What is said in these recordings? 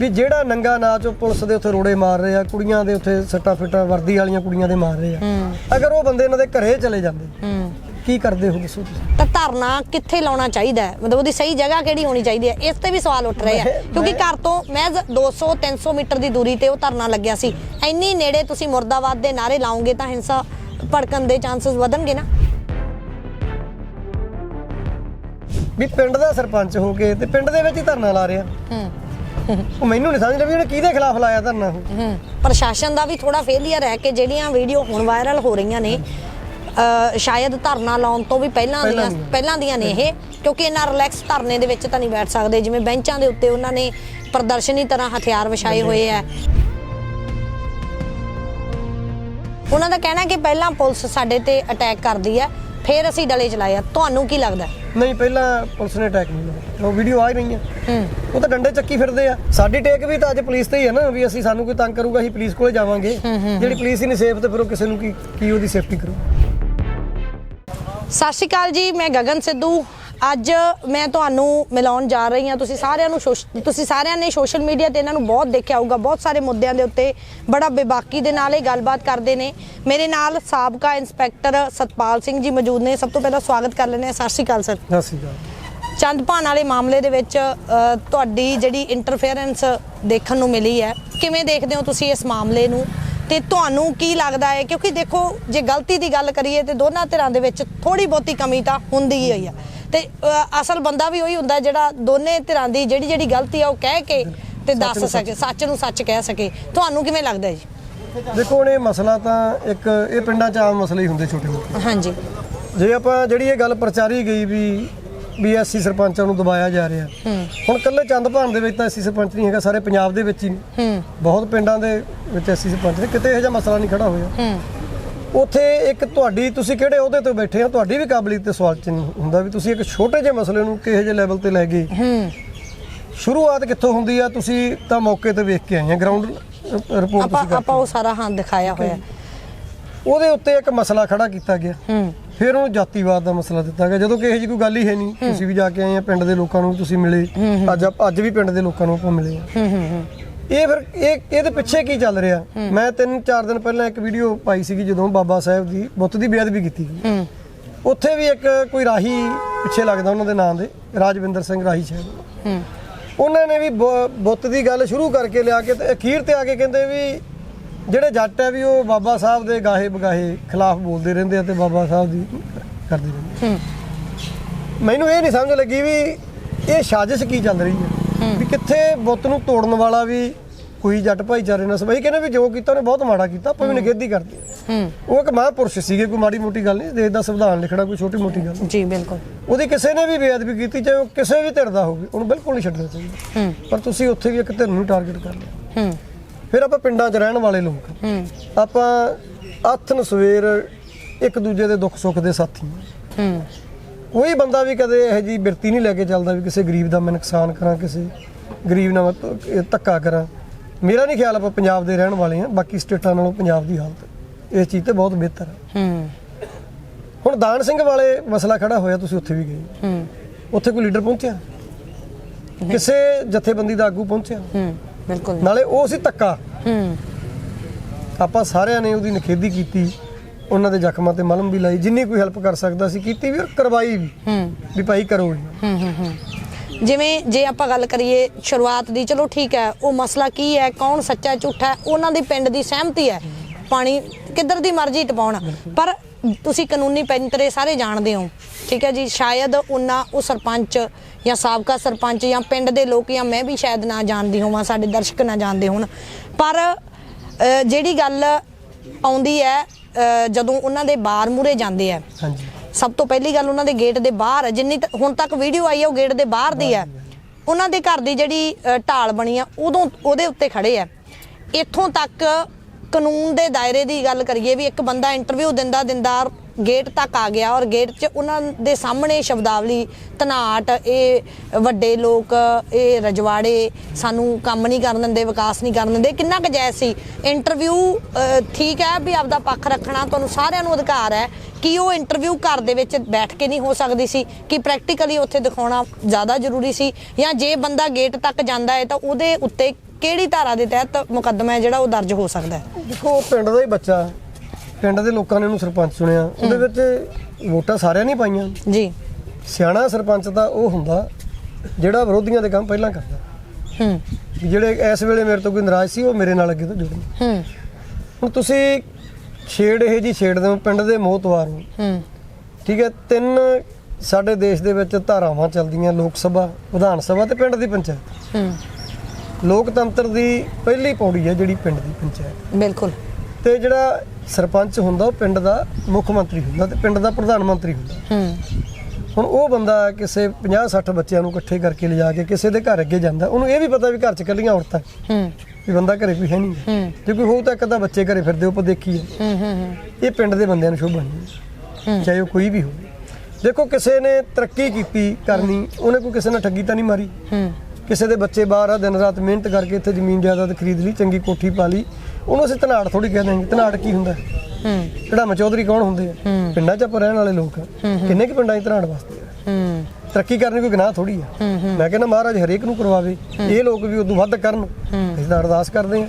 ਵੀ ਜਿਹੜਾ ਨੰਗਾ ਨਾਚ ਉਹ ਪੁਲਿਸ ਦੇ ਉੱਥੇ ਰੋੜੇ ਮਾਰ ਰਹੇ ਆ ਕੁੜੀਆਂ ਦੇ ਉੱਥੇ ਸੱਟਾ ਫਿੱਟਾ ਵਰਦੀ ਵਾਲੀਆਂ ਕੁੜੀਆਂ ਦੇ ਮਾਰ ਰਹੇ ਆ। ਅਗਰ ਉਹ ਬੰਦੇ ਇਹਨਾਂ ਦੇ ਘਰੇ ਚਲੇ ਜਾਂਦੇ ਕੀ ਕਰਦੇ ਹੋ ਦੱਸੋ ਤੁਸੀਂ? ਤਾਂ ਧਰਨਾ ਕਿੱਥੇ ਲਾਉਣਾ ਚਾਹੀਦਾ ਹੈ? ਮਤਲਬ ਉਹਦੀ ਸਹੀ ਜਗ੍ਹਾ ਕਿਹੜੀ ਹੋਣੀ ਚਾਹੀਦੀ ਹੈ? ਇਸ ਤੇ ਵੀ ਸਵਾਲ ਉੱਠ ਰਹੇ ਆ। ਮੈਂ- ਕਿਉਂਕਿ ਘਰ ਤੋਂ ਮਹਿਜ਼ 200 300 ਮੀਟਰ ਦੀ ਦੂਰੀ ਤੇ ਉਹ ਧਰਨਾ ਲੱਗਿਆ ਸੀ। ਇੰਨੀ ਨੇੜੇ ਤੁਸੀਂ ਮੁਰਦਾਬਾਦ ਦੇ ਨਾਰੇ ਲਾਓਗੇ ਤਾਂ ਹਿੰਸਾ ਭੜਕਣ ਦੇ ਚਾਂਸਸ ਵਧਣਗੇ ਨਾ। ਵੀ ਪਿੰਡ ਦਾ ਸਰਪੰਚ ਹੋ ਕੇ ਤੇ ਪਿੰਡ ਦੇ ਵਿੱਚ ਹੀ ਧਰਨਾ ਲਾ ਰਿਹਾ। ਹੂੰ। ਉਹ ਮੈਨੂੰ ਨਹੀਂ ਸਮਝ ਰਿਹਾ ਵੀ ਉਹਨੇ ਕਿਹਦੇ ਖਿਲਾਫ ਲਾਇਆ ਧਰਨਾ ਉਹ ਹੂੰ ਪ੍ਰਸ਼ਾਸਨ ਦਾ ਵੀ ਥੋੜਾ ਫੇਲਿਅਰ ਹੈ ਕਿ ਜਿਹੜੀਆਂ ਵੀਡੀਓ ਹੁਣ ਵਾਇਰਲ ਹੋ ਰਹੀਆਂ ਨੇ ਅ, ਸ਼ਾਇਦ ਧਰਨਾ ਲਾਉਣ ਤੋਂ ਵੀ ਪਹਿਲਾਂ ਪਹਿਲਾਂ ਦੀਆਂ ਦੀਆਂ। ਪਹਿਲਾਂ ਦੀਆਂ ਨੇ ਇਹ ਕਿਉਂਕਿ ਇਹਨਾਂ ਰਿਲੈਕਸ ਧਰਨੇ ਦੇ ਵਿੱਚ ਤਾਂ ਨਹੀਂ ਬੈਠ ਸਕਦੇ ਜਿਵੇਂ ਬੈਂਚਾਂ ਦੇ ਉੱਤੇ ਉਹਨਾਂ ਨੇ ਪ੍ਰਦਰਸ਼ਨੀ ਤਰ੍ਹਾਂ ਹਥਿਆਰ ਵਿਛਾਏ ਹੋਏ ਆ ਉਹਨਾਂ ਦਾ ਕਹਿਣਾ ਕਿ ਪਹਿਲਾਂ ਪੁਲਿਸ ਸਾਡੇ ਤੇ ਅਟੈਕ ਕਰਦੀ ਹੈ ਫਿਰ ਅਸੀਂ ਡਲੇ ਚਲਾਏ ਆ। ਤੁਹਾਨੂੰ ਕੀ ਲੱਗਦਾ? ਨਹੀਂ ਪਹਿਲਾਂ ਪੁਲਿਸ ਨੇ ਅਟੈਕ ਨਹੀਂ ਲਾਇਆ ਉਹ ਵੀਡੀਓ ਆ ਹੀ ਰਹੀਆਂ ਹੂੰ। ਉਹ ਤਾਂ ਡੰਡੇ ਚੱਕੀ ਫਿਰਦੇ ਆ। ਸਾਡੀ ਟੇਕ ਵੀ ਤਾਂ ਅੱਜ ਪੁਲਿਸ ਤੇ ਹੀ ਹੈ ਨਾ ਵੀ ਅਸੀਂ ਸਾਨੂੰ ਕੋਈ ਤੰਗ ਕਰੂਗਾ ਅਸੀਂ ਪੁਲਿਸ ਕੋਲੇ ਜਾਵਾਂਗੇ। ਜਿਹੜੀ ਪੁਲਿਸ ਹੀ ਨਹੀਂ ਸੇਫ ਤੇ ਫਿਰ ਉਹ ਕਿਸੇ ਨੂੰ ਕੀ ਕੀ ਉਹਦੀ ਸੇਫਟੀ ਕਰੂ ਸਤਿ ਸ਼੍ਰੀ ਅਕਾਲ ਜੀ ਮੈਂ ਗਗਨ ਸਿੱਧੂ। ਅੱਜ ਮੈਂ ਤੁਹਾਨੂੰ ਮਿਲਾਉਣ ਜਾ ਰਹੀ ਹਾਂ। ਤੁਸੀਂ ਸਾਰਿਆਂ ਨੂੰ ਤੁਸੀਂ ਸਾਰਿਆਂ ਨੇ ਸੋਸ਼ਲ ਮੀਡੀਆ ਤੇ ਇਹਨਾਂ ਨੂੰ ਬਹੁਤ ਦੇਖਿਆ ਹੋਊਗਾ। ਬਹੁਤ ਸਾਰੇ ਮੁੱਦਿਆਂ ਦੇ ਉੱਤੇ ਬੜਾ ਬੇਬਾਕੀ ਦੇ ਨਾਲ ਇਹ ਗੱਲਬਾਤ ਕਰਦੇ ਨੇ। ਮੇਰੇ ਨਾਲ ਸਾਬਕਾ ਇੰਸਪੈਕਟਰ ਸਤਪਾਲ ਸਿੰਘ ਜੀ ਮੌਜੂਦ ਨੇ। ਸਭ ਤੋਂ ਪਹਿਲਾਂ ਸਵਾਗਤ ਕਰ ਲੈਂਦੇ ਹਾਂ। ਸਤਿ ਸ਼੍ਰੀ ਅਕਾਲ ਸਰ। ਸਤਿ ਸ਼੍ਰੀ ਅਕਾਲ। ਚੰਦਪਾਨ ਵਾਲੇ ਮਾਮਲੇ ਦੇ ਵਿੱਚ ਤੁਹਾਡੀ ਜਿਹੜੀ ਇੰਟਰਫੇਰੈਂਸ ਦੇਖਣ ਨੂੰ ਮਿਲੀ ਹੈ। ਕਿਵੇਂ ਦੇਖਦੇ ਹੋ ਤੁਸੀਂ ਇਸ ਮਾਮਲੇ ਨੂੰ? ਤੇ ਤੁਹਾਨੂੰ ਕੀ ਲੱਗਦਾ ਹੈ? ਕਿਉਂਕਿ ਦੇਖੋ ਜੇ ਗਲਤੀ ਦੀ ਗੱਲ ਕਰੀਏ ਤੇ ਦੋਨਾਂ ਧਿਰਾਂ ਦੇ ਵਿੱਚ ਥੋੜੀ ਬਹੁਤੀ ਕਮੀ ਤਾਂ ਹੁੰਦੀ ਹੀ ਹੋਈ ਆ। ਤੇ ਅਸਲ ਬੰਦਾ ਵੀ ਉਹੀ ਹੁੰਦਾ ਜਿਹੜਾ ਦੋਨੇ ਧਿਰਾਂ ਦੀ ਜਿਹੜੀ ਜਿਹੜੀ ਗਲਤੀ ਆ ਉਹ ਕਹਿ ਕੇ ਤੇ ਦੱਸ ਸਕੇ ਸੱਚ ਨੂੰ ਸੱਚ ਕਹਿ ਸਕੇ। ਤੁਹਾਨੂੰ ਕਿਵੇਂ ਲੱਗਦਾ ਜੀ? ਦੇਖੋ ਹੁਣ ਇਹ ਮਸਲਾ ਤਾਂ ਇੱਕ ਇਹ ਪਿੰਡਾਂ 'ਚ ਆਮ ਮਸਲੇ ਹੀ ਹੁੰਦੇ ਛੋਟੇ ਮੋਟੇ ਹਾਂਜੀ। ਜੇ ਆਪਾਂ ਜਿਹੜੀ ਇਹ ਗੱਲ ਪ੍ਰਚਾਰੀ ਗਈ ਵੀ ਵੀ ਐਸਸੀ ਸਰਪੰਚਾਂ ਨੂੰ ਦਬਾਇਆ ਜਾ ਰਿਹਾ। ਹੂੰ। ਹੁਣ ਕੱਲੇ ਚੰਦਪਾਨ ਦੇ ਵਿੱਚ ਤਾਂ ਐਸਸੀ ਸਰਪੰਚ ਨਹੀਂ ਹੈਗਾ ਸਾਰੇ ਪੰਜਾਬ ਦੇ ਵਿੱਚ ਹੀ। ਨੇ। ਹੂੰ। ਬਹੁਤ ਪਿੰਡਾਂ ਦੇ ਵਿੱਚ ਐਸਸੀ ਸਰਪੰਚ ਨੇ ਕਿਤੇ ਇਹੋ ਜਿਹਾ ਮਸਲਾ ਨਹੀਂ ਖੜਾ ਹੋਇਆ। ਹੂੰ। ਉੱਥੇ ਇੱਕ ਤੁਹਾਡੀ ਤੁਸੀਂ ਕਿਹੜੇ ਅਹੁਦੇ ਤੇ ਬੈਠੇ ਆ ਤੁਹਾਡੀ ਵੀ ਕਾਬਲੀਅਤ ਤੇ ਸਵਾਲ ਚਿੰਨ੍ਹ ਹੁੰਦਾ ਵੀ ਤੁਸੀਂ ਇੱਕ ਛੋਟੇ ਜਿਹੇ ਮਸਲੇ ਨੂੰ ਕਿਹੋ ਜਿਹੇ ਲੈਵਲ ਤੇ ਲੈ ਗਏ। ਹੂੰ। ਸ਼ੁਰੂਆਤ ਕਿੱਥੋਂ ਹੁੰਦੀ ਆ? ਤੁਸੀਂ ਤਾਂ ਮੌਕੇ ਤੇ ਵੇਖ ਕੇ ਆਏ ਆ ਗਰਾਊਂਡ ਰਿਪੋਰਟ ਆਪਾਂ ਤੁਸੀਂ ਆਪਾਂ ਉਹ ਸਾਰਾ ਹਾਂ ਦਿਖਾਇਆ ਹੋਇਆ। ਉਹਦੇ ਉੱਤੇ ਇੱਕ ਮਸਲਾ ਖੜਾ ਕੀਤਾ ਗਿਆ। ਹੂੰ। ਫਿਰ ਉਹਨੂੰ ਜਾਤੀਵਾਦ ਦਾ ਮਸਲਾ ਦਿੱਤਾ ਗਿਆ ਜਦੋਂ ਕਿ ਇਹੋ ਜਿਹੀ ਕੋਈ ਗੱਲ ਹੀ ਹੈ ਨਹੀਂ ਤੁਸੀਂ ਵੀ ਜਾ ਕੇ ਆਏ ਆ ਪਿੰਡ ਦੇ ਲੋਕਾਂ ਨੂੰ ਤੁਸੀਂ ਮਿਲੇ। ਅੱਜ ਅੱਜ ਵੀ ਪਿੰਡ ਦੇ ਲੋਕਾਂ ਨੂੰ ਆਪਾਂ ਮਿਲੇ ਆ। ਇਹ ਫਿਰ ਇਹ ਇਹਦੇ ਪਿੱਛੇ ਕੀ ਚੱਲ ਰਿਹਾ? ਮੈਂ ਤਿੰਨ ਚਾਰ ਦਿਨ ਪਹਿਲਾਂ ਇੱਕ ਵੀਡੀਓ ਪਾਈ ਸੀਗੀ ਜਦੋਂ ਬਾਬਾ ਸਾਹਿਬ ਦੀ ਬੁੱਤ ਦੀ ਬੇਅਦਬੀ ਕੀਤੀ ਗਈ ਉੱਥੇ ਵੀ ਇੱਕ ਕੋਈ ਰਾਹੀ ਪਿੱਛੇ ਲੱਗਦਾ ਉਹਨਾਂ ਦੇ ਨਾਂ ਦੇ ਰਾਜਵਿੰਦਰ ਸਿੰਘ ਰਾਹੀ ਸਾਹਿਬ ਉਹਨਾਂ ਨੇ ਵੀ ਬੁੱਤ ਦੀ ਗੱਲ ਸ਼ੁਰੂ ਕਰਕੇ ਲਿਆ ਕੇ ਤੇ ਅਖੀਰ ਤੇ ਆ ਕੇ ਕਹਿੰਦੇ ਵੀ ਜਿਹੜੇ ਜੱਟ ਹੈ ਵੀ ਉਹ ਬਾਬਾ ਸਾਹਿਬ ਦੇ ਗਾਹੇ ਬਗਾਹੇ ਖਿਲਾਫ ਬੋਲਦੇ ਰਹਿੰਦੇ ਆ ਤੇ ਬਾਬਾ ਸਾਹਿਬ ਦੀ ਕਰਦੇ ਰਹਿੰਦੇ। ਮੈਨੂੰ ਇਹ ਨਹੀਂ ਸਮਝ ਲੱਗੀ ਵੀ ਇਹ ਸਾਜ਼ਿਸ਼ ਕੀ ਚੱਲ ਰਹੀ ਹੈ। ਵੀ ਕਿੱਥੇ ਬੁੱਤ ਨੂੰ ਤੋੜਨ ਵਾਲਾ ਵੀ ਕੋਈ ਜੱਟ ਭਾਈਚਾਰੇ ਨਾਲ ਸਬਈ ਕਹਿੰਦੇ ਵੀ ਜੋ ਕੀਤਾ ਉਹਨੇ ਬਹੁਤ ਮਾੜਾ ਕੀਤਾ ਆਪਾਂ ਵੀ ਨਿਖੇਧੀ ਕਰਦੇ ਉਹ ਇੱਕ ਮਹਾਂਪੁਰਸ਼ ਸੀਗੇ ਕੋਈ ਮਾੜੀ ਮੋਟੀ ਗੱਲ ਨਹੀਂ ਦੇਸ਼ ਦਾ ਸੰਵਿਧਾਨ ਲਿਖਣਾ ਕੋਈ ਛੋਟੀ ਮੋਟੀ ਗੱਲ। ਜੀ ਬਿਲਕੁਲ। ਉਹਦੀ ਕਿਸੇ ਨੇ ਵੀ ਬੇਅਦਬੀ ਕੀਤੀ ਚਾਹੇ ਉਹ ਕਿਸੇ ਵੀ ਧਿਰ ਦਾ ਹੋਵੇ ਉਹਨੂੰ ਬਿਲਕੁਲ ਨਹੀਂ ਛੱਡਣਾ ਚਾਹੀਦਾ। ਪਰ ਤੁਸੀਂ ਉੱਥੇ ਵੀ ਇੱਕ ਧਿਰ ਨੂੰ ਟਾਰਗੇਟ ਕਰ ਲਿਆ। ਫਿਰ ਆਪਾਂ ਪਿੰਡਾਂ 'ਚ ਰਹਿਣ ਵਾਲੇ ਲੋਕ ਹੂੰ। ਆਪਾਂ ਅੱਥਨ ਸਵੇਰ ਇੱਕ ਦੂਜੇ ਦੇ ਦੁੱਖ ਸੁੱਖ ਦੇ ਸਾਥੀ ਹਾਂ। ਕੋਈ ਬੰਦਾ ਵੀ ਕਦੇ ਇਹੋ ਜੀ ਬਿਰਤੀ ਨਹੀਂ ਲੈ ਕੇ ਚੱਲਦਾ ਵੀ ਕਿਸੇ ਗਰੀਬ ਦਾ ਮੈਂ ਨੁਕਸਾਨ ਕਰਾਂ ਕਿਸੇ ਗਰੀਬ ਨਾਲ ਧੱਕਾ ਕਰਾਂ। ਮੇਰਾ ਨਹੀਂ ਖਿਆਲ ਆਪਾਂ ਪੰਜਾਬ ਦੇ ਰਹਿਣ ਵਾਲੇ ਹਾਂ ਬਾਕੀ ਸਟੇਟਾਂ ਨਾਲੋਂ ਪੰਜਾਬ ਦੀ ਹਾਲਤ ਇਸ ਚੀਜ਼ ਤੇ ਬਹੁਤ ਬਿਹਤਰ ਹੈ ਹੂੰ। ਹੁਣ ਦਾਨ ਸਿੰਘ ਵਾਲੇ ਮਸਲਾ ਖੜਾ ਹੋਇਆ ਤੁਸੀਂ ਉੱਥੇ ਵੀ ਗਏ। ਹੂੰ। ਉੱਥੇ ਕੋਈ ਲੀਡਰ ਪਹੁੰਚਿਆ? ਕਿਸੇ ਜਥੇਬੰਦੀ ਦਾ ਆਗੂ ਪਹੁੰਚਿਆ? ਹੂੰ। ਬਿਲਕੁਲ ਨਾਲੇ ਉਹ ਸੀ ਧੱਕਾ। ਹੂੰ। ਆਪਾਂ ਸਾਰਿਆਂ ਨੇ ਉਹਦੀ ਨਿਖੇਧੀ ਕੀਤੀ ਉਹਨਾਂ ਦੇ ਜ਼ਖਮਾਂ ਤੇ ਮਲਮ ਵੀ ਲਾਈ ਜਿੰਨੀ ਕੋਈ ਹੈਲਪ ਕਰ ਸਕਦਾ ਸੀ ਕੀਤੀ ਵੀ ਔਰ ਕਰਵਾਈ ਵੀ। ਹੂੰ। ਵੀ ਭਾਈ ਕਰੋ ਜੀ। ਹੂੰ ਹੂੰ ਹੂੰ। ਜਿਵੇਂ ਜੇ ਆਪਾਂ ਗੱਲ ਕਰੀਏ ਸ਼ੁਰੂਆਤ ਦੀ ਚਲੋ ਠੀਕ ਹੈ ਉਹ ਮਸਲਾ ਕੀ ਹੈ ਕੌਣ ਸੱਚਾ ਝੂਠਾ ਉਹਨਾਂ ਦੀ ਪਿੰਡ ਦੀ ਸਹਿਮਤੀ ਹੈ। ਪਾਣੀ ਕਿੱਧਰ ਦੀ ਮਰਜ਼ੀ ਟਪਾਉਣ। ਪਰ ਤੁਸੀਂ ਕਾਨੂੰਨੀ ਪੈਂਤਰੇ ਸਾਰੇ ਜਾਣਦੇ ਹੋ। ਠੀਕ ਹੈ ਜੀ ਸ਼ਾਇਦ ਉਹਨਾਂ ਉਹ ਸਰਪੰਚ ਜਾਂ ਸਾਬਕਾ ਸਰਪੰਚ ਜਾਂ ਪਿੰਡ ਦੇ ਲੋਕ ਜਾਂ ਮੈਂ ਵੀ ਸ਼ਾਇਦ ਨਾ ਜਾਣਦੀ ਹੋਵਾਂ ਸਾਡੇ ਦਰਸ਼ਕ ਨਾ ਜਾਣਦੇ ਹੋਣ। ਪਰ ਜਿਹੜੀ ਗੱਲ ਆਉਂਦੀ ਹੈ ਜਦੋਂ ਉਹਨਾਂ ਦੇ ਬਾਰ ਮੂਰੇ ਜਾਂਦੇ ਆ ਹਾਂਜੀ। ਸਭ ਤੋਂ ਪਹਿਲੀ ਗੱਲ ਉਹਨਾਂ ਦੇ ਗੇਟ ਦੇ ਬਾਹਰ ਜਿੰਨੀ ਹੁਣ ਤੱਕ ਵੀਡੀਓ ਆਈ ਹੈ ਉਹ ਗੇਟ ਦੇ ਬਾਹਰ ਦੀ ਹੈ। ਉਹਨਾਂ ਦੇ ਘਰ ਦੀ ਜਿਹੜੀ ਢਾਲ ਬਣੀ ਆ ਉਦੋਂ ਉਹਦੇ ਉੱਤੇ ਖੜੇ ਆ ਇੱਥੋਂ ਤੱਕ ਕਾਨੂੰਨ ਦੇ ਦਾਇਰੇ ਦੀ ਗੱਲ ਕਰੀਏ ਵੀ ਇੱਕ ਬੰਦਾ ਇੰਟਰਵਿਊ ਦਿੰਦਾ ਦਿੰਦਾ ਗੇਟ ਤੱਕ ਆ ਗਿਆ ਔਰ ਗੇਟ 'ਚ ਉਹਨਾਂ ਦੇ ਸਾਹਮਣੇ ਸ਼ਬਦਾਵਲੀ ਧਨਾਟ ਇਹ ਵੱਡੇ ਲੋਕ, ਇਹ ਰਜਵਾੜੇ ਸਾਨੂੰ ਕੰਮ ਨਹੀਂ ਕਰਨ ਦਿੰਦੇ, ਵਿਕਾਸ ਨਹੀਂ ਕਰਨ ਦਿੰਦੇ। ਕਿੰਨਾ ਕੁ ਜਾਇਜ਼ ਸੀ। ਇੰਟਰਵਿਊ ਠੀਕ ਹੈ ਵੀ ਆਪਦਾ ਪੱਖ ਰੱਖਣਾ ਤੁਹਾਨੂੰ ਸਾਰਿਆਂ ਨੂੰ ਅਧਿਕਾਰ ਹੈ ਕਿ ਉਹ ਇੰਟਰਵਿਊ ਘਰ ਦੇ ਵਿੱਚ ਬੈਠ ਕੇ ਨਹੀਂ ਹੋ ਸਕਦੀ ਸੀ, ਕਿ ਪ੍ਰੈਕਟੀਕਲੀ ਉੱਥੇ ਦਿਖਾਉਣਾ ਜ਼ਿਆਦਾ ਜ਼ਰੂਰੀ ਸੀ ਜਾਂ ਜੇ ਬੰਦਾ ਗੇਟ ਤੱਕ ਜਾਂਦਾ ਹੈ ਤਾਂ ਉਹਦੇ ਉੱਤੇ ਕਿਹੜੀ ਧਾਰਾ ਦੇ ਤਹਿਤ ਮੁਕੱਦਮਾ ਹੈ ਜਿਹੜਾ ਉਹ ਦਰਜ ਹੋ ਸਕਦਾ ਹੈ? ਦੇਖੋ ਪਿੰਡ ਦਾ ਹੀ ਬੱਚਾ। ਪਿੰਡ ਦੇ ਲੋਕਾਂ ਨੇ ਉਹਨੂੰ ਸਰਪੰਚ ਚੁਣਿਆ। ਉਹਦੇ ਵਿੱਚ ਵੋਟਾਂ ਸਾਰਿਆਂ ਨੇ ਪਾਈਆਂ। ਜੀ। ਸਿਆਣਾ ਸਰਪੰਚ ਤਾਂ ਉਹ ਹੁੰਦਾ ਜਿਹੜਾ ਵਿਰੋਧੀਆਂ ਦੇ ਕੰਮ ਪਹਿਲਾਂ ਕਰਦਾ। ਹੂੰ। ਜਿਹੜੇ ਇਸ ਵੇਲੇ ਮੇਰੇ ਤੋਂ ਕੋਈ ਨਾਰਾਜ਼ ਸੀ ਉਹ ਮੇਰੇ ਨਾਲ ਅੱਗੇ ਤੋਂ ਜੁੜਨ। ਹੂੰ। ਹੁਣ ਤੁਸੀਂ ਛੇੜ ਇਹ ਜੀ ਛੇੜਦੇ ਹੋ ਪਿੰਡ ਦੇ ਮੋਹਤਵਾਰ ਹੋ। ਹੂੰ। ਠੀਕ ਹੈ ਤਿੰਨ ਸਾਡੇ ਦੇਸ਼ ਦੇ ਵਿੱਚ ਧਾਰਾਵਾਂ ਚੱਲਦੀਆਂ ਲੋਕ ਸਭਾ ਵਿਧਾਨ ਸਭਾ ਤੇ ਪਿੰਡ ਦੀ ਪੰਚਾਇਤ। ਹੂੰ। ਲੋਕਤੰਤਰ ਦੀ ਪਹਿਲੀ ਪੌੜੀ ਹੈ ਜਿਹੜੀ ਪਿੰਡ ਦੀ ਪੰਚਾਇਤ। ਬਿਲਕੁਲ। ਤੇ ਜਿਹੜਾ ਸਰਪੰਚ ਹੁੰਦਾ ਉਹ ਪਿੰਡ ਦਾ ਮੁੱਖ ਮੰਤਰੀ ਹੁੰਦਾ ਤੇ ਪਿੰਡ ਦਾ ਪ੍ਰਧਾਨ ਮੰਤਰੀ ਹੁੰਦਾ। ਹੁਣ ਉਹ ਬੰਦਾ ਕਿਸੇ 50 60 ਬੱਚਿਆਂ ਨੂੰ ਇਕੱਠੇ ਕਰਕੇ ਲਿਜਾ ਕੇ ਕਿਸੇ ਦੇ ਘਰ ਅੱਗੇ ਜਾਂਦਾ ਉਹਨੂੰ ਇਹ ਵੀ ਪਤਾ ਵੀ ਘਰ 'ਚ ਇਕੱਲੀਆਂ ਔਰਤਾਂ ਹੂੰ। ਵੀ ਬੰਦਾ ਘਰੇ ਕੋਈ ਹੈ ਨਹੀਂ ਹੂੰ। ਜੇ ਕੋਈ ਹੋਊ ਤਾਂ ਇੱਕ ਅੱਧਾ ਬੱਚੇ ਘਰੇ ਫਿਰਦੇ ਉੱਪਰ ਦੇਖੀਏ। ਹੂੰ ਇਹ ਪਿੰਡ ਦੇ ਬੰਦਿਆਂ ਨੂੰ ਸ਼ੋਭਾ ਨਹੀਂ ਚਾਹੇ ਉਹ ਕੋਈ ਵੀ ਹੋਵੇ। ਦੇਖੋ ਕਿਸੇ ਨੇ ਤਰੱਕੀ ਕੀਤੀ ਕਰਨੀ ਉਹਨੇ ਕੋਈ ਕਿਸੇ ਨਾਲ ਠੱਗੀ ਤਾਂ ਨਹੀਂ ਮਾਰੀ। ਕਿਸੇ ਦੇ ਬੱਚੇ ਬਾਹਰ ਆ ਦਿਨ ਰਾਤ ਮਿਹਨਤ ਕਰਕੇ ਇੱਥੇ ਜ਼ਮੀਨ ਜਾਇਦਾਦ ਖਰੀਦ ਲਈ ਚੰਗੀ ਕੋਠੀ ਪਾ ਲਈ ਉਹਨੂੰ ਅਸੀਂ ਧਨਾੜ ਥੋੜੀ ਕਹਿ ਦਿਆਂਗੇ। ਧਨਾੜ ਕੀ ਹੁੰਦਾ? ਹੂੰ। ਕਢਾਮਾ ਚੌਧਰੀ ਕੌਣ ਹੁੰਦੇ ਆ? ਪਿੰਡਾਂ 'ਚ ਆਪਾਂ ਰਹਿਣ ਵਾਲੇ ਲੋਕ ਕਿੰਨੇ ਕੁ ਪਿੰਡਾਂ 'ਚ ਧਨਾੜ ਵਸਦੇ ਆ? ਹੂੰ। ਤਰੱਕੀ ਕਰਨੀ ਕੋਈ ਗੁਨਾਹ ਥੋੜੀ ਆ। ਮੈਂ ਕਹਿੰਦਾ ਮਹਾਰਾਜ ਹਰੇਕ ਨੂੰ ਕਰਵਾਵੇ। ਇਹ ਲੋਕ ਵੀ ਉਦੋਂ ਵੱਧ ਕਰਨ। ਅਸੀਂ ਤਾਂ ਅਰਦਾਸ ਕਰਦੇ ਆ।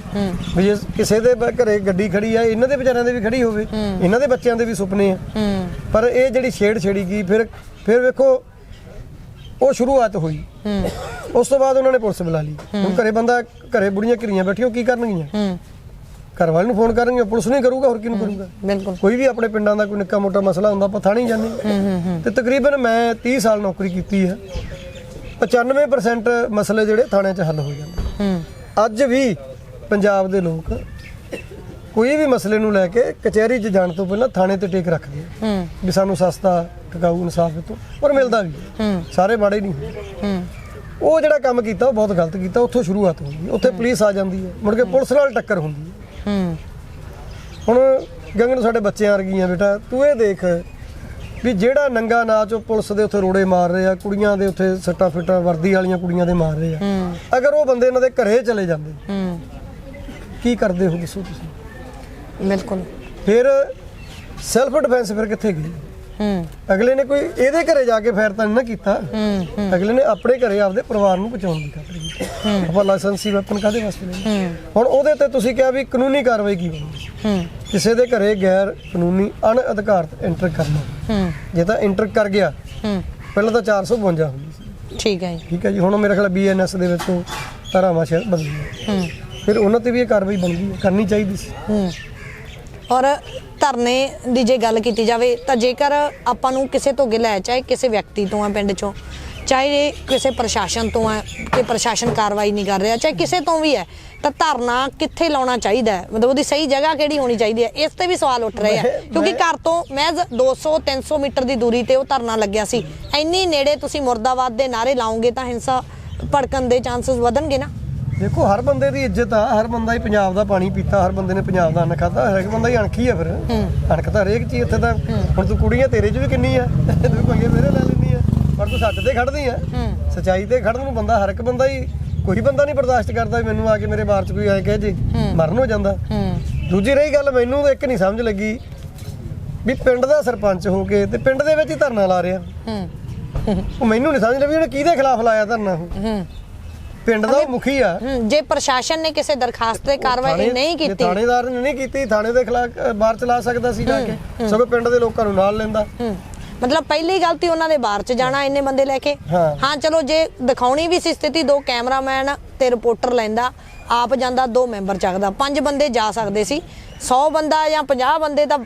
ਵੀ ਜੇ ਕਿਸੇ ਦੇ ਘਰੇ ਗੱਡੀ ਖੜੀ ਆ ਇਹਨਾਂ ਦੇ ਵਿਚਾਰਿਆਂ ਦੇ ਵੀ ਖੜੀ ਹੋਵੇ। ਇਹਨਾਂ ਦੇ ਬੱਚਿਆਂ ਦੇ ਵੀ ਸੁਪਨੇ ਆ। ਪਰ ਇਹ ਜਿਹੜੀ ਛੇੜ ਛੇੜੀ ਗਈ ਫਿਰ ਫਿਰ ਵੇਖੋ ਉਹ ਸ਼ੁਰੂਆਤ ਹੋਈ। ਉਸ ਤੋਂ ਬਾਅਦ ਉਹਨਾਂ ਨੇ ਪੁਲਿਸ ਬੁਲਾ ਲਈ। ਹੁਣ ਘਰੇ ਬੰਦਾ ਘਰੇ ਬੁੜੀਆਂ ਘਿਰੀਆਂ ਬੈਠੀਆਂ ਕੀ ਕਰਨਗੀਆਂ? ਘਰ ਵਾਲੇ ਨੂੰ ਫੋਨ ਕਰਨਗੀਆਂ ਪੁਲਿਸ ਨਹੀਂ ਕਰੂਗਾ ਹੋਰ ਕਿਹਨੂੰ ਕਰੂਗਾ? ਬਿਲਕੁਲ। ਕੋਈ ਵੀ ਆਪਣੇ ਪਿੰਡਾਂ ਦਾ ਕੋਈ ਨਿੱਕਾ ਮੋਟਾ ਮਸਲਾ ਹੁੰਦਾ ਆਪਾਂ ਥਾਣੇ ਜਾਂਦੇ ਹਾਂ। ਤੇ ਤਕਰੀਬਨ ਮੈਂ 30 ਸਾਲ ਨੌਕਰੀ ਕੀਤੀ ਹੈ। 95% ਮਸਲੇ ਜਿਹੜੇ ਥਾਣੇ 'ਚ ਹੱਲ ਹੋ ਜਾਂਦੇ ਹੂੰ। ਅੱਜ ਵੀ ਪੰਜਾਬ ਦੇ ਲੋਕ ਕੋਈ ਵੀ ਮਸਲੇ ਨੂੰ ਲੈ ਕੇ ਕਚਹਿਰੀ 'ਚ ਜਾਣ ਤੋਂ ਪਹਿਲਾਂ ਥਾਣੇ ਤੇ ਟੇਕ ਰੱਖਦੇ ਆ। ਵੀ ਸਾਨੂੰ ਸਸਤਾ ਟਿਕਾਊ ਇਨਸਾਫ ਦਿੱਤੋ ਪਰ ਮਿਲਦਾ ਵੀ ਸਾਰੇ ਮਾੜੇ ਨਹੀਂ ਉਹ ਜਿਹੜਾ ਕੰਮ ਕੀਤਾ ਉਹ ਬਹੁਤ ਗਲਤ ਕੀਤਾ ਉੱਥੋਂ ਸ਼ੁਰੂਆਤ ਹੁੰਦੀ ਹੈ ਉੱਥੇ ਪੁਲਿਸ ਆ ਜਾਂਦੀ ਹੈ। ਮੁੜ ਕੇ ਪੁਲਿਸ ਨਾਲ ਟੱਕਰ ਹੁੰਦੀ ਹੈ। ਹੂੰ। ਹੁਣ ਗੰਗਨ ਸਾਡੇ ਬੱਚਿਆਂ ਵਰਗੀਆਂ ਬੇਟਾ ਤੂੰ ਇਹ ਦੇਖ ਵੀ ਜਿਹੜਾ ਨੰਗਾ ਨਾਚ ਉਹ ਪੁਲਿਸ ਦੇ ਉੱਥੇ ਰੋੜੇ ਮਾਰ ਰਹੇ ਆ ਕੁੜੀਆਂ ਦੇ ਉੱਥੇ ਸੱਟਾ ਫਿੱਟਾ ਵਰਦੀ ਵਾਲੀਆਂ ਕੁੜੀਆਂ ਦੇ ਮਾਰ ਰਹੇ ਆ। ਅਗਰ ਉਹ ਬੰਦੇ ਇਹਨਾਂ ਦੇ ਘਰੇ ਚਲੇ ਜਾਂਦੇ ਹੂੰ। ਕੀ ਕਰਦੇ ਹੋ ਦੱਸੋ ਤੁਸੀਂ? ਬਿਲਕੁਲ। ਫਿਰ ਸੈਲਫ ਡਿਫੈਂਸ ਫਿਰ ਕਿੱਥੇ ਗਈ? ਅਗਲੇ ਨੇ ਕੋਈ ਇਹਦੇ ਘਰੇ ਜਾ ਕੇ ਫਾਇਰ ਤਾਂ ਨਹੀਂ ਨਾ ਕੀਤਾ। ਅਗਲੇ ਨੇ ਆਪਣੇ ਘਰੇ ਆਪਦੇ ਪਰਿਵਾਰ ਨੂੰ ਬਚਾਉਣ ਦੀ ਖਾਤਰ ਕੀਤਾ ਆਪਾਂ ਲਾਇਸੈਂਸੀ ਵੈਪਨ ਕਾਦੇ ਵਾਸਤੇ ਲੈਣਾ ਹੁਣ ਉਹਦੇ ਤੇ ਤੁਸੀਂ ਕਿਹਾ ਵੀ ਕਾਨੂੰਨੀ ਕਾਰਵਾਈ ਕੀ ਬਣਦੀ ਹੂੰ। ਕਿਸੇ ਦੇ ਘਰੇ ਗੈਰ ਕਾਨੂੰਨੀ ਅਣਅਧਿਕਾਰਤ ਐਂਟਰ ਕਰਨਾ। ਜੇ ਤਾਂ ਐਂਟਰ ਕਰ ਗਿਆ ਪਹਿਲਾਂ ਤਾਂ 452 ਹੁੰਦੀ ਸੀ। ਠੀਕ ਹੈ ਜੀ। ਠੀਕ ਹੈ ਜੀ ਹੁਣ ਮੇਰੇ ਖਿਆਲ ਬੀਐਨਐਸ ਦੇ ਵਿੱਚ ਧਾਰਾਵਾਂ ਸ਼ਾਇਦ ਬਦਲੀਆਂ ਹੂੰ। ਫਿਰ ਉਹਨਾਂ ਤੇ ਵੀ ਇਹ ਕਾਰਵਾਈ ਬਣਦੀ ਕਰਨੀ ਚਾਹੀਦੀ ਸੀ। ਹੂੰ। ਔਰ ਧਰਨੇ ਦੀ ਜੇ ਗੱਲ ਕੀਤੀ ਜਾਵੇ ਤਾਂ ਜੇਕਰ ਆਪਾਂ ਨੂੰ ਕਿਸੇ ਤੋਂ ਗਿਲਾ ਹੈ ਚਾਹੇ ਕਿਸੇ ਵਿਅਕਤੀ ਤੋਂ ਹੈ ਪਿੰਡ ਚੋਂ ਚਾਹੇ ਕਿਸੇ ਪ੍ਰਸ਼ਾਸਨ ਤੋਂ ਹੈ ਕਿ ਪ੍ਰਸ਼ਾਸਨ ਕਾਰਵਾਈ ਨਹੀਂ ਕਰ ਰਿਹਾ ਚਾਹੇ ਕਿਸੇ ਤੋਂ ਵੀ ਹੈ ਤਾਂ ਧਰਨਾ ਕਿੱਥੇ ਲਾਉਣਾ ਚਾਹੀਦਾ ਹੈ? ਮਤਲਬ ਉਹਦੀ ਸਹੀ ਜਗ੍ਹਾ ਕਿਹੜੀ ਹੋਣੀ ਚਾਹੀਦੀ ਹੈ? ਇਸ ਤੇ ਵੀ ਸਵਾਲ ਉੱਠ ਰਹੇ ਆ। ਕਿਉਂਕਿ ਘਰ ਤੋਂ ਮਹਿਜ਼ 200 300 ਮੀਟਰ ਦੀ ਦੂਰੀ ਤੇ ਉਹ ਧਰਨਾ ਲੱਗਿਆ ਸੀ। ਇੰਨੀ ਨੇੜੇ ਤੁਸੀਂ ਮੁਰਦਾਬਾਦ ਦੇ ਨਾਰੇ ਲਾਓਗੇ ਤਾਂ ਹਿੰਸਾ ਭੜਕਣ ਦੇ ਚਾਂਸਸ ਵਧਣਗੇ ਨਾ। ਦੇਖੋ ਹਰ ਬੰਦੇ ਦੀ ਇੱਜ਼ਤ ਆ ਹਰ ਬੰਦਾ ਹੀ ਪੰਜਾਬ ਦਾ ਪਾਣੀ ਪੀਤਾ ਹਰ ਬੰਦੇ ਨੇ ਪੰਜਾਬ ਦਾ ਅੰਨ ਖਾਦਾ ਹਰ ਇੱਕ ਬੰਦਾ ਹੀ ਅਣਖੀ ਆ ਫਿਰ। ਅਣਖ ਤਾਂ ਹਰੇਕ ਚੀਜ਼ ਇੱਥੇ ਤਾਂ ਹੁਣ ਤੂੰ ਕੁੜੀਆਂ ਤੇਰੇ 'ਚ ਵੀ ਕਿੰਨੀ ਆ? ਤੂੰ ਕੋਈ ਮੇਰੇ ਲੈ ਲੈਂਦੀ ਆ। ਪਰ ਤੂੰ ਸੱਚ ਤੇ ਖੜਦੀ ਆ। ਸਚਾਈ ਤੇ ਖੜਨ ਨੂੰ ਬੰਦਾ ਹਰ ਇੱਕ ਬੰਦਾ ਹੀ ਕੋਈ ਬੰਦਾ ਨਹੀਂ ਬਰਦਾਸ਼ਤ ਕਰਦਾ ਮੈਨੂੰ ਆ ਕੇ ਮੇਰੇ ਬਾਰ 'ਚ ਕੋਈ ਐ ਕਹੇ ਜੇ ਮਰਨ ਹੋ ਜਾਂਦਾ। ਦੂਜੀ ਰਹੀ ਗੱਲ ਮੈਨੂੰ ਇੱਕ ਨਹੀਂ ਸਮਝ ਲੱਗੀ ਵੀ ਪਿੰਡ ਦਾ ਸਰਪੰਚ ਹੋ ਕੇ ਤੇ ਪਿੰਡ ਦੇ ਵਿੱਚ ਹੀ ਧਰਨਾ ਲਾ ਰਿਹਾ। ਹੂੰ। ਉਹ ਮੈਨੂੰ ਨਹੀਂ ਸਮਝ ਲੱਗੀ ਉਹਨੇ ਕਿਹਦੇ ਖਿਲਾਫ ਲਾਇਆ ਧਰਨਾ ਉਹ। ਹੂੰ। ਪਿੰਡ ਦਾ ਉਹ ਮੁਖੀ ਆ। ਹਮ, ਜੇ ਪ੍ਰਸ਼ਾਸਨ ਨੇ ਕਿਸੇ ਦਰਖਾਸਤ ਤੇ ਕਾਰਵਾਈ ਥਾਣੇ- ਨਹੀਂ ਜੇ ਕੀਤੀ ਥਾਣੇਦਾਰ ਨੇ ਨਹੀਂ ਕੀਤੀ ਥਾਣੇ ਦੇ ਖਿਲਾਫ ਬਾਹਰ ਚਲਾ ਸਕਦਾ ਸੀ ਜਾ ਕੇ। ਸਗੋਂ ਪਿੰਡ ਦੇ ਲੋਕਾਂ ਨੂੰ ਨਾਲ ਲੈਂਦਾ। ਹਮ, ਮਤਲਬ ਪਹਿਲੀ ਗਲਤੀ ਉਹਨਾਂ ਦੇ ਬਾਹਰ ਚ ਜਾਣਾ ਇੰਨੇ ਬੰਦੇ ਲੈ ਕੇ। ਹਾਂ। ਹਾਂ ਚਲੋ ਜੇ ਦਿਖਾਉਣੀ ਵੀ ਸੀ ਸਥਿਤੀ ਦੋ ਕੈਮਰਾਮੈਨ ਤੇ ਰਿਪੋਰਟਰ ਲੈਂਦਾ ਆਪ ਜਾਂਦਾ ਦੋ ਮੈਂਬਰ ਚੱਕਦਾ। ਪੰਜ ਬੰਦੇ ਜਾ ਸਕਦੇ ਸੀ। 100 ਬੰਦਾ ਜਾਂ 50 ਬੰਦੇ ਤਾਂ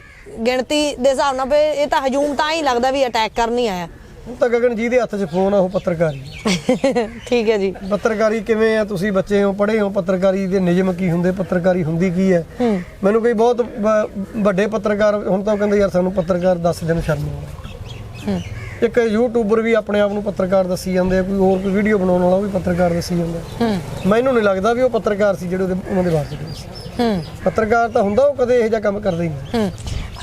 ਗਿਣਤੀ ਦੇ ਹਿਸਾਬ ਨਾਲ ਵੀ ਇਹ ਤਾਂ ਹਜੂਮ ਤਾਂ ਹੀ ਲੱਗਦਾ ਵੀ ਅਟੈਕ ਕਰਨ ਹੀ ਆਇਆ। ਹੁਣ ਤਾਂ ਗਗਨ ਜੀ ਦੇ ਹੱਥ 'ਚ ਫੋਨ ਆ ਉਹ ਪੱਤਰਕਾਰੀ। ਠੀਕ ਹੈ ਜੀ। ਪੱਤਰਕਾਰੀ ਕਿਵੇਂ ਆ? ਤੁਸੀਂ ਬੱਚੇ ਹੋ ਪੜ੍ਹੇ ਹੋ ਪੱਤਰਕਾਰੀ ਦੇ ਨਿਯਮ ਕੀ ਹੁੰਦੇ? ਪੱਤਰਕਾਰੀ ਹੁੰਦੀ ਕੀ ਹੈ? ਮੈਨੂੰ ਕੋਈ ਬਹੁਤ ਵੱਡੇ ਪੱਤਰਕਾਰ ਹੁਣ ਤਾਂ ਕਹਿੰਦੇ ਯਾਰ ਸਾਨੂੰ ਪੱਤਰਕਾਰ ਦੱਸ ਦੇਣ ਸ਼ਰਮ ਆਉਂਦੀ ਇੱਕ ਯੂਟਿਊਬਰ ਵੀ ਆਪਣੇ ਆਪ ਨੂੰ ਪੱਤਰਕਾਰ ਦੱਸੀ ਜਾਂਦੇ ਕੋਈ ਹੋਰ ਕੋਈ ਵੀਡੀਓ ਬਣਾਉਣ ਵਾਲਾ ਉਹ ਵੀ ਪੱਤਰਕਾਰ ਦੱਸੀ ਜਾਂਦਾ। ਮੈਨੂੰ ਨਹੀਂ ਲੱਗਦਾ ਵੀ ਉਹ ਪੱਤਰਕਾਰ ਸੀ ਜਿਹੜੇ ਉਹਦੇ ਉਹਨਾਂ ਦੇ ਸੀ ਪੱਤਰਕਾਰ ਤਾਂ ਹੁੰਦਾ ਉਹ ਕਦੇ ਇਹੋ ਜਿਹਾ ਕੰਮ ਕਰਦਾ ਹੀ ਨਹੀਂ।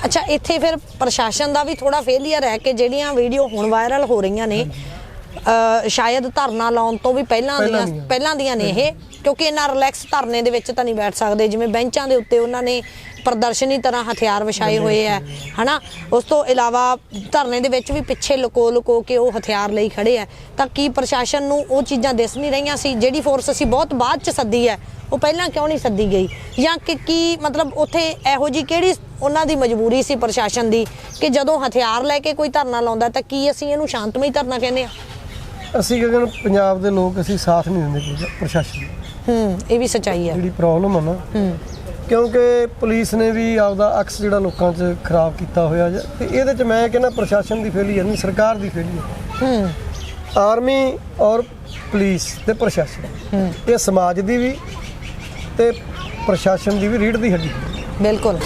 ਅੱਛਾ ਇੱਥੇ ਫਿਰ ਪ੍ਰਸ਼ਾਸਨ ਦਾ ਵੀ ਥੋੜਾ ਫੇਲਿਅਰ ਹੈ ਕਿ ਜਿਹੜੀਆਂ ਵੀਡੀਓ ਹੁਣ ਵਾਇਰਲ ਹੋ ਰਹੀਆਂ ਨੇ ਅ, ਸ਼ਾਇਦ ਧਰਨਾ ਲਾਉਣ ਤੋਂ ਵੀ ਪਹਿਲਾਂ ਦੀਆਂ। ਪਹਿਲਾਂ ਦੀਆਂ ਨੇ ਇਹ ਕਿਉਂਕਿ ਇੰਨਾ ਰਿਲੈਕਸ ਧਰਨੇ ਦੇ ਵਿੱਚ ਤਾਂ ਨਹੀਂ ਬੈਠ ਸਕਦੇ। ਜਿਵੇਂ ਬੈਂਚਾਂ ਦੇ ਉੱਤੇ ਉਹਨਾਂ ਨੇ ਪ੍ਰਦਰਸ਼ਨੀ ਤਰ੍ਹਾਂ ਹਥਿਆਰ ਵਿਛਾਏ ਹੋਏ ਆ, ਹਨਾ? ਉਸ ਤੋਂ ਇਲਾਵਾ ਧਰਨੇ ਦੇ ਵਿੱਚ ਵੀ ਪਿੱਛੇ ਲੁਕੋ ਲੁਕੋ ਕੇ ਉਹ ਹਥਿਆਰ ਲਈ ਖੜੇ ਆ। ਤਾਂ ਕੀ ਪ੍ਰਸ਼ਾਸਨ ਨੂੰ ਉਹ ਚੀਜ਼ਾਂ ਦਿਸ ਨਹੀਂ ਰਹੀਆਂ ਸੀ? ਜਿਹੜੀ ਫੋਰਸ ਅਸੀਂ ਬਹੁਤ ਬਾਅਦ ਚ ਸੱਦੀ ਹੈ ਉਹ ਪਹਿਲਾਂ ਕਿਉਂ ਨਹੀਂ ਸੱਦੀ ਗਈ? ਜਾਂ ਕਿ ਕੀ ਮਤਲਬ ਉੱਥੇ ਇਹੋ ਜੀ ਕਿਹੜੀ ਉਹਨਾਂ ਦੀ ਮਜਬੂਰੀ ਸੀ ਪ੍ਰਸ਼ਾਸਨ ਦੀ ਕਿ ਜਦੋਂ ਹਥਿਆਰ ਲੈ ਕੇ ਕੋਈ ਧਰਨਾ ਲਾਉਂਦਾ ਤਾਂ ਕੀ ਅਸੀਂ ਇਹਨੂੰ ਸ਼ਾਂਤਮਈ ਧਰਨਾ ਕਹਿੰਦੇ ਆ? ਅਸੀਂ ਗਗਨ ਪੰਜਾਬ ਦੇ ਲੋਕ ਅਸੀਂ ਸਾਥ ਨਹੀਂ ਦਿੰਦੇ ਪ੍ਰਸ਼ਾਸਨ ਨੂੰ। ਹੂੰ ਇਹ ਵੀ ਸਚਾਈ ਹੈ। ਜਿਹੜੀ ਪ੍ਰੋਬਲਮ ਆ ਨਾ ਹੂੰ। ਕਿਉਂਕਿ ਪੁਲਿਸ ਨੇ ਵੀ ਆਪਦਾ ਅਕਸ ਜਿਹੜਾ ਲੋਕਾਂ 'ਚ ਖਰਾਬ ਕੀਤਾ ਹੋਇਆ ਜਾਂ- ਤੇ ਇਹਦੇ 'ਚ ਮੈਂ ਕਹਿੰਦਾ ਪ੍ਰਸ਼ਾਸਨ ਦੀ ਫੇਲੀਅਰ ਨਹੀਂ ਸਰਕਾਰ ਦੀ ਫੇਲੀਅਰ ਹੂੰ। ਆਰਮੀ ਔਰ ਪੁਲਿਸ ਤੇ ਪ੍ਰਸ਼ਾਸਨ। ਇਹ ਸਮਾਜ ਦੀ ਵੀ ਤੇ ਪ੍ਰਸ਼ਾਸਨ ਦੀ ਵੀ ਰੀੜ ਦੀ ਹੱਡੀ। ਬਿਲਕੁਲ।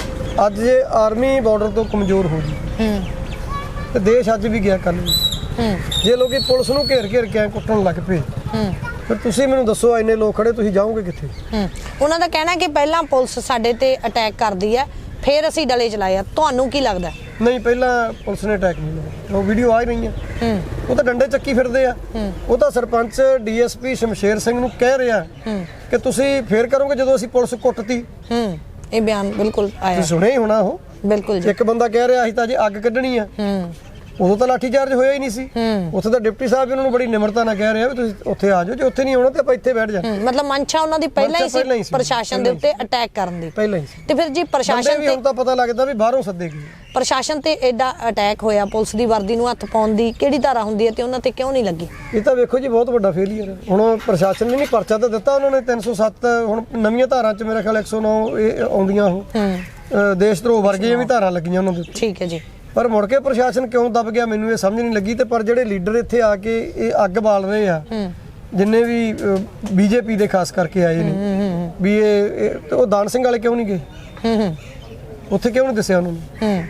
ਅੱਜ ਜੇ ਆਰਮੀ ਬਾਰਡਰ ਤੋਂ ਕਮਜ਼ੋਰ ਹੋ ਗਈ ਹੂੰ। ਤੇ ਦੇਸ਼ ਅੱਜ ਵੀ ਗਿਆ ਕੱਲ ਵੀ। ਹੂੰ। ਜੇ ਲੋਕੀ ਪੁਲਿਸ ਨੂੰ ਘੇਰ ਘੇਰ ਕੇ ਕੁੱਟਣ ਲੱਗ ਪਏ ਹੂੰ। ਫਿਰ ਤੁਸੀਂ ਮੈਨੂੰ ਦੱਸੋ ਇੰਨੇ ਲੋਕ ਖੜੇ ਤੁਸੀਂ ਜਾਓਗੇ ਕਿੱਥੇ? ਹੂੰ। ਉਹਨਾਂ ਦਾ ਕਹਿਣਾ ਕਿ ਪਹਿਲਾਂ ਪੁਲਿਸ ਸਾਡੇ ਤੇ ਅਟੈਕ ਕਰਦੀ ਹੈ ਫਿਰ ਅਸੀਂ ਡਲੇ ਚਲਾਏ ਆ। ਤੁਹਾਨੂੰ ਕੀ ਲੱਗਦਾ ਨਹੀਂ ਪਹਿਲਾਂ ਪੁਲਿਸ ਨੇ ਅਟੈਕ ਨਹੀਂ ਲਾਇਆ। ਉਹ ਵੀਡੀਓ ਆ ਹੀ ਰਹੀਆਂ। ਹੂੰ। ਉਹ ਤਾਂ ਡੰਡੇ ਚੱਕੀ ਫਿਰਦੇ ਆ। ਉਹ ਤਾਂ ਸਰਪੰਚ ਡੀਐਸਪੀ ਸ਼ਮਸ਼ੇਰ ਸਿੰਘ ਨੂੰ ਕਹਿ ਰਿਹਾ ਕਿ ਤੁਸੀਂ ਫੇਰ ਕਰੋਗੇ ਜਦੋਂ ਅਸੀਂ ਪੁਲਿਸ ਕੁੱਟਤੀ। ਹੂੰ। ਇਹ ਬਿਆਨ ਬਿਲਕੁਲ ਆਇਆ। ਤੁਸੀਂ ਸੁਣਿਆ ਹੀ ਹੋਣਾ ਉਹ। ਬਿਲਕੁਲ ਜੀ। ਇੱਕ ਬੰਦਾ ਕਹਿ ਰਿਹਾ ਅਸੀਂ ਤਾਂ ਜੇ ਅੱਗ ਕੱਢਣੀ ਆ। ਹੂੰ। ਉਦੋਂ ਤਾਂ ਲਾਠੀ ਚਾਰਜ ਹੋਇਆ ਹੀ ਨਹੀਂ ਸੀ। ਉੱਥੇ ਤਾਂ ਡਿਪਟੀ ਸਾਹਿਬ ਉਹਨਾਂ ਨੂੰ ਬੜੀ ਨਿਮਰਤਾ ਨਾਲ ਕਹਿ ਰਿਹਾ ਵੀ ਤੁਸੀਂ ਉੱਥੇ ਆ ਜਾਓ ਜੇ ਉੱਥੇ ਨਹੀਂ ਆਉਣਾ ਤੇ ਆਪਾਂ ਇੱਥੇ ਬੈਠ ਜਾ ਹੂੰ, ਮਤਲਬ ਮਨਸ਼ਾ ਉਹਨਾਂ ਦੀ ਪਹਿਲਾਂ ਹੀ ਸੀ ਪ੍ਰਸ਼ਾਸਨ ਦੇ ਉੱਤੇ ਅਟੈਕ ਕਰਨ ਦੀ। ਪਹਿਲਾਂ ਹੀ ਸੀ। ਤੇ ਫਿਰ ਜੀ ਪ੍ਰਸ਼ਾਸਨ ਤੇ ਹੁਣ ਤਾਂ ਪਤਾ ਲੱਗਦਾ ਵੀ ਬਾਹਰੋਂ ਸੱਦੇ ਗਏ। ਪ੍ਰਸ਼ਾਸਨ ਤੇ ਐਡਾ ਅਟੈਕ ਹੋਇਆ ਪੁਲਿਸ ਦੀ ਵਰਦੀ ਨੂੰ ਹੱਥ ਪਾਉਣ ਦੀ ਕਿਹੜੀ ਧਾਰਾ ਹੁੰਦੀ ਹੈ ਤੇ ਉਹਨਾਂ ਤੇ ਕਿਉਂ ਨਹੀਂ ਲੱਗੀ? ਇਹ ਤਾਂ ਵੇਖੋ ਜੀ ਬਹੁਤ ਵੱਡਾ ਫੇਲੀਅਰ ਹੈ। ਹੁਣ ਪ੍ਰਸ਼ਾਸਨ ਨੇ ਨਹੀਂ ਪਰਚਾ ਤਾਂ ਦਿੱਤਾ ਉਹਨਾਂ ਨੇ 307 ਹੁਣ ਨਵੀਆਂ ਧਾਰਾਂ 'ਚ ਮੇਰੇ ਖਿਆਲ 109 ਇਹ ਆਉਂਦੀਆਂ ਉਹ। ਦੇਸ਼ ਧਰੋਹ ਵਰਗੀਆਂ ਵੀ ਧਾਰਾਂ ਲੱਗੀਆਂ ਉਹਨਾਂ ਦੇ ਠੀਕ ਹੈ ਜੀ। ਪਰ ਮੁੜ ਕੇ ਪ੍ਰਸ਼ਾਸਨ ਕਿਉਂ ਦਬ ਗਿਆ ਮੈਨੂੰ ਇਹ ਸਮਝ ਨਹੀਂ ਲੱਗੀ ਤੇ ਪਰ ਜਿਹੜੇ ਲੀਡਰ ਇੱਥੇ ਆ ਕੇ ਇਹ ਅੱਗ ਬਾਲ ਰਹੇ ਆ ਜਿੰਨੇ ਵੀ ਬੀਜੇਪੀ ਦੇ ਖਾਸ ਕਰਕੇ ਆਏ ਨੇ ਵੀ ਇਹ ਉਹ ਦਾਨ ਸਿੰਘ ਵਾਲੇ ਕਿਉਂ ਨਹੀਂ ਗਏ? ਉੱਥੇ ਕਿਉਂ ਨਹੀਂ ਦੱਸਿਆ ਉਹਨਾਂ ਨੂੰ?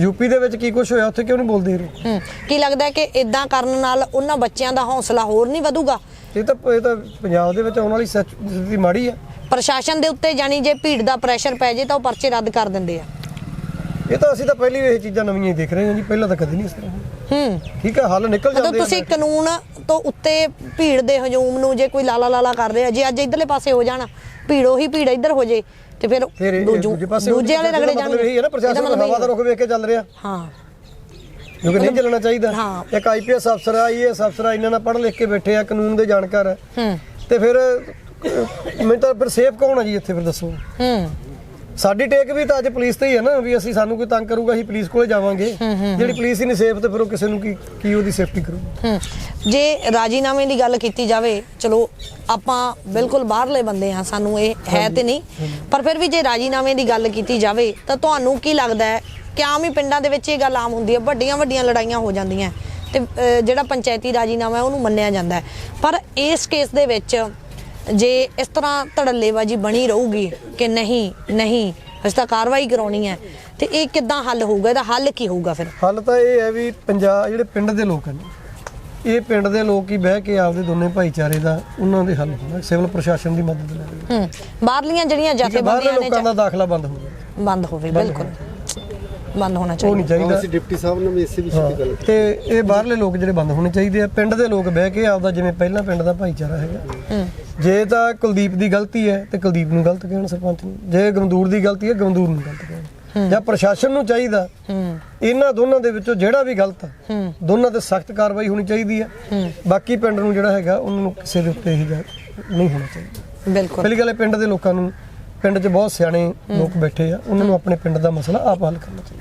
ਯੂਪੀ ਦੇ ਵਿੱਚ ਕੀ ਕੁਝ ਹੋਇਆ ਉੱਥੇ ਕਿਉਂ ਨਹੀਂ ਬੋਲਦੇ ਹੂੰ। ਕੀ ਲੱਗਦਾ ਕਿ ਇਦਾਂ ਕਰਨ ਨਾਲ ਉਹਨਾਂ ਬੱਚਿਆਂ ਦਾ ਹੌਸਲਾ ਹੋਰ ਨਹੀਂ ਵਧੂਗਾ? ਇਹ ਤਾਂ ਇਹ ਤਾਂ ਪੰਜਾਬ ਦੇ ਵਿੱਚ ਆਉਣ ਵਾਲੀ ਸੱਚ ਦੀ ਮਾੜੀ ਆ। ਪ੍ਰਸ਼ਾਸਨ ਦੇ ਉੱਤੇ ਜਾਨੀ ਜੇ ਭੀੜ ਦਾ ਪ੍ਰੈਸ਼ਰ ਪੈ ਜੇ ਤਾਂ ਉਹ ਪਰਚੇ ਰੱਦ ਕਰ ਦਿੰਦੇ ਆ। ਇਹ ਤਾਂ ਅਸੀਂ ਤਾਂ ਪਹਿਲੀ ਇਹ ਚੀਜ਼ਾਂ ਨਵੀਆਂ ਹੀ ਦੇਖ ਰਹੇ ਹਾਂ ਜੀ ਪਹਿਲਾਂ ਤਾਂ ਕਦੇ ਨਹੀਂ ਇਸ ਤਰ੍ਹਾਂ। ਹੂੰ। ਠੀਕ ਹੈ ਹੱਲ ਨਿਕਲ ਮਤਲਬ ਜਾਂਦੇ ਆ ਤੁਸੀਂ ਕਾਨੂੰਨ ਤੋਂ ਉੱਤੇ ਭੀੜ ਦੇ ਹਜੂਮ ਨੂੰ ਜੇ ਕੋਈ ਲਾਲਾ ਲਾਲਾ ਕਰ ਰਿਹਾ ਜੇ ਅੱਜ ਇਧਰਲੇ ਪਾਸੇ ਹੋ ਜਾਣ ਭੀੜ ਉਹੀ ਭੀੜ ਇੱਧਰ ਹੋ ਜੇ ਤੇ ਫਿਰ ਦੂਜੂ ਦੂਜੇ ਵਾਲੇ ਰਗੜੇ ਮਤਲਬ ਜਾਣਗੇ। ਇਹੀ ਹੈ ਨਾ ਪ੍ਰਸ਼ਾਸਨ ਮਤਲਬ ਹਵਾ ਦਾ ਰੁਖ ਵੇਖ ਕੇ ਚੱਲ ਰਿਹਾ। ਹਾਂ। ਕਿਉਂਕਿ ਨਹੀਂ ਚੱਲਣਾ ਚਾਹੀਦਾ। ਹਾਂ। ਇੱਕ ਆਈਪੀਐਸ ਅਫਸਰ ਆ ਆਈਏਐਸ ਅਫਸਰ ਆ ਇਹਨਾਂ ਨਾਲ ਪੜ੍ਹ ਲਿਖ ਕੇ ਬੈਠੇ ਆ ਕਾਨੂੰਨ ਦੇ ਜਾਣਕਾਰ ਆ। ਹੂੰ। ਤੇ ਫਿਰ ਮੈਨੂੰ ਤਾਂ ਫਿਰ ਸੇਫ ਕੌਣ ਆ ਜੀ ਇੱਥੇ ਫਿਰ ਦੱਸੋ। ਹੂੰ। ਸਾਡੀ ਟੇਕ ਵੀ ਤਾਂ ਅੱਜ ਪੁਲਿਸ ਤੇ ਹੀ ਹੈ ਨਾ ਵੀ ਅਸੀਂ ਸਾਨੂੰ ਕੋਈ ਤੰਗ ਕਰੂਗਾ ਅਸੀਂ ਪੁਲਿਸ ਕੋਲੇ ਜਾਵਾਂਗੇ। ਜਿਹੜੀ ਪੁਲਿਸ ਹੀ ਨਹੀਂ ਸੇਫ ਤੇ ਫਿਰ ਉਹ ਕਿਸੇ ਨੂੰ ਕੀ ਕੀ ਉਹਦੀ ਸੇਫਟੀ ਕਰੂਗੀ? ਹੂੰ। ਜੇ ਰਾਜੀਨਾਮੇ ਦੀ ਗੱਲ ਕੀਤੀ ਜਾਵੇ ਚਲੋ ਆਪਾਂ ਬਿਲਕੁਲ ਬਾਹਰਲੇ ਬੰਦੇ ਆ ਸਾਨੂੰ ਇਹ ਹੈ ਤੇ ਨਹੀਂ। ਪਰ ਫਿਰ ਵੀ ਜੇ ਰਾਜੀਨਾਮੇ ਦੀ ਗੱਲ ਕੀਤੀ ਜਾਵੇ ਤਾਂ ਤੁਹਾਨੂੰ ਕੀ ਲੱਗਦਾ ਹੈ ਕਿ ਆਮ ਹੀ ਪਿੰਡਾਂ ਦੇ ਵਿੱਚ ਇਹ ਗੱਲ ਆਮ ਹੁੰਦੀ ਹੈ? ਵੱਡੀਆਂ ਵੱਡੀਆਂ ਲੜਾਈਆਂ ਹੋ ਜਾਂਦੀਆਂ ਤੇ ਜਿਹੜਾ ਪੰਚਾਇਤੀ ਰਾਜੀਨਾਮਾ ਹੈ ਉਹਨੂੰ ਮੰਨਿਆ ਜਾਂਦਾ ਹੈ। ਪਰ ਇਸ ਕੇਸ ਦੇ ਵਿੱਚ ਜੇ ਇਸ ਤਰ੍ਹਾਂ ਧੜੱਲੇਬਾਜ਼ੀ ਬਣੀ ਰਹੂਗੀ ਕਿ ਨਹੀਂ ਨਹੀਂ ਅਸੀਂ ਤਾਂ ਕਾਰਵਾਈ ਕਰਾਉਣੀ ਹੈ ਤੇ ਇਹ ਕਿੱਦਾਂ ਹੱਲ ਹੋਊਗਾ? ਇਹਦਾ ਹੱਲ ਕੀ ਹੋਊਗਾ ਫਿਰ? ਹੱਲ ਤਾਂ ਇਹ ਹੈ ਵੀ ਪੰਜਾਬ ਜਿਹੜੇ ਪਿੰਡ ਦੇ ਲੋਕ ਹਨ ਇਹ ਪਿੰਡ ਦੇ ਲੋਕ ਹੀ ਬਹਿ ਕੇ ਆਪਦੇ ਦੋਨੇ ਭਾਈਚਾਰੇ ਦਾ ਉਹਨਾਂ ਦੇ ਹੱਲ ਹੋਣਾ ਸਿਵਲ ਪ੍ਰਸ਼ਾਸਨ ਦੀ ਮਦਦ ਲੈ ਕੇ ਹੂੰ ਬਾਹਰਲੀਆਂ ਜਿਹੜੀਆਂ ਜਥੇਬੰਦੀਆਂ ਨੇ ਲੋਕਾਂ ਦਾ ਦਾਖਲਾ ਬੰਦ ਹੋ ਗਿਆ। ਬੰਦ ਹੋਵੇ ਬਿਲਕੁਲ। ਬੰਦ ਹੋਣਾ ਉਹ ਚਾਹੀਦਾ। ਨਹੀਂ ਚਾਹੀਦਾ ਅਸੀਂ ਡਿਪਟੀ ਸਾਹਿਬ ਨੇ ਵੀ ਇਸੇ ਵਿਸ਼ੇ ਤੇ ਗੱਲ ਤੇ ਇਹ ਬਾਹਰਲੇ ਲੋਕ ਜਿਹੜੇ ਬੰਦ ਹੋਣੇ ਚਾਹੀਦੇ ਆ ਪਿੰਡ ਦੇ ਲੋਕ ਬਹਿ ਕੇ ਆਪਦਾ ਜਿਵੇਂ ਪਹਿਲਾਂ ਪਿੰਡ ਦਾ ਭਾਈਚਾਰਾ ਹੈਗਾ। ਹੂੰ। ਜੇ ਤਾਂ ਕੁਲਦੀਪ ਦੀ ਗਲਤੀ ਹੈ ਤੇ ਕੁਲਦੀਪ ਨੂੰ ਗਲਤ ਕਹਿਣ ਸਰਪੰਚ ਨੂੰ। ਜੇ ਗਮਦੂਰ ਦੀ ਗਲਤੀ ਹੈ ਗਮਦੂਰ ਨੂੰ ਗਲਤ ਕਹਿਣ। ਜਾਂ ਪ੍ਰਸ਼ਾਸਨ ਨੂੰ ਚਾਹੀਦਾ। ਹੂੰ। ਇਹਨਾਂ ਦੋਨਾਂ ਦੇ ਵਿੱਚੋਂ ਜਿਹੜਾ ਵੀ ਗਲਤ ਆ ਹੂੰ। ਦੋਨਾਂ ਤੇ ਸਖਤ ਕਾਰਵਾਈ ਹੋਣੀ ਚਾਹੀਦੀ ਹੈ। ਹੂੰ। ਬਾਕੀ ਪਿੰਡ ਨੂੰ ਜਿਹੜਾ ਹੈਗਾ ਉਹਨਾਂ ਨੂੰ ਕਿਸੇ ਦੇ ਉੱਤੇ ਇਹ ਨਹੀਂ ਹੋਣਾ ਚਾਹੀਦਾ। ਬਿਲਕੁਲ। ਪਹਿਲੀ ਗੱਲ ਹੈ ਪਿੰਡ ਦੇ ਲੋਕਾਂ ਨੂੰ ਪਿੰਡ 'ਚ ਬਹੁਤ ਸਿਆਣੇ ਲੋਕ ਬੈਠੇ ਆ ਉਹਨਾਂ ਨੂੰ ਆਪਣੇ ਪਿੰਡ ਦਾ ਮਸਲਾ ਆਪ ਹੱਲ ਕਰਨਾ ਚਾਹੀਦਾ।